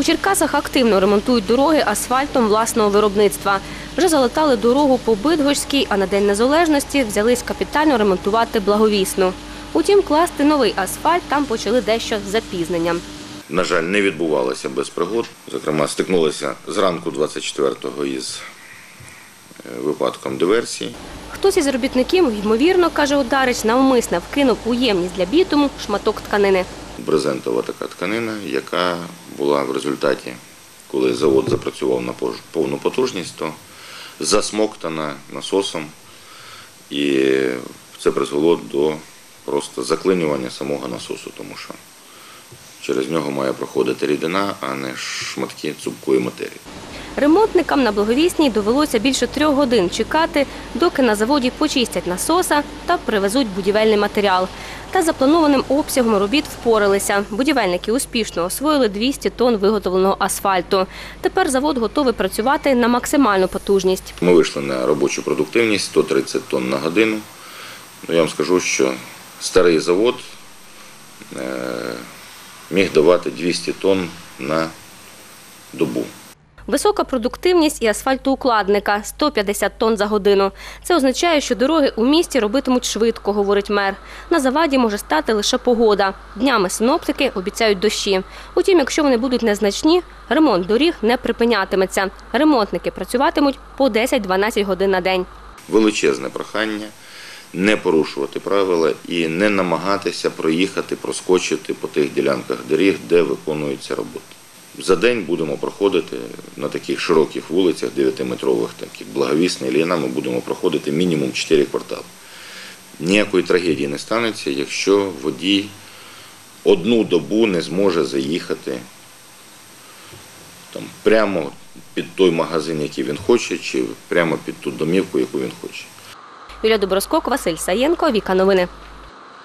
У Черкасах активно ремонтують дороги асфальтом власного виробництва. Вже залатали дорогу по Бидгощській, а на День Незалежності взялись капітально ремонтувати благовісну. Утім, класти новий асфальт там почали дещо з запізненням. на жаль, не відбувалося без пригод. Зокрема, стикнулися зранку 24-го із е, випадком диверсії. Хтось із робітників, ймовірно, каже Ударич, навмисне вкинув у ємність для бітуму шматок тканини. Брезентова така тканина, яка була в результаті, коли завод запрацював на повну потужність, то засмоктана насосом, і це призвело до просто заклинювання самого насосу, тому що через нього має проходити рідина, а не шматки цупкої матерії. Ремонтникам на благовісній довелося більше трьох годин чекати, доки на заводі почистять насоса та привезуть будівельний матеріал. Та запланованим обсягом робіт впоралися. Будівельники успішно освоїли 200 тонн виготовленого асфальту. Тепер завод готовий працювати на максимальну потужність. Ми вийшли на робочу продуктивність 130 тонн на годину. Ну, я вам скажу, що старий завод е, міг давати 200 тонн на добу. Висока продуктивність і асфальтоукладника – 150 тонн за годину. Це означає, що дороги у місті робитимуть швидко, говорить мер. На заваді може стати лише погода. Днями синоптики обіцяють дощі. Утім, якщо вони будуть незначні, ремонт доріг не припинятиметься. Ремонтники працюватимуть по 10-12 годин на день. Величезне прохання не порушувати правила і не намагатися проїхати, проскочити по тих ділянках доріг, де виконуються роботи. За день будемо проходити на таких широких вулицях, 9-метрових, таких благовісна Ільїна, ми будемо проходити мінімум 4 квартали. Ніякої трагедії не станеться, якщо водій одну добу не зможе заїхати там, прямо під той магазин, який він хоче, чи прямо під ту домівку, яку він хоче. Юлія Доброскок, Василь Саєнко, Віка Новини.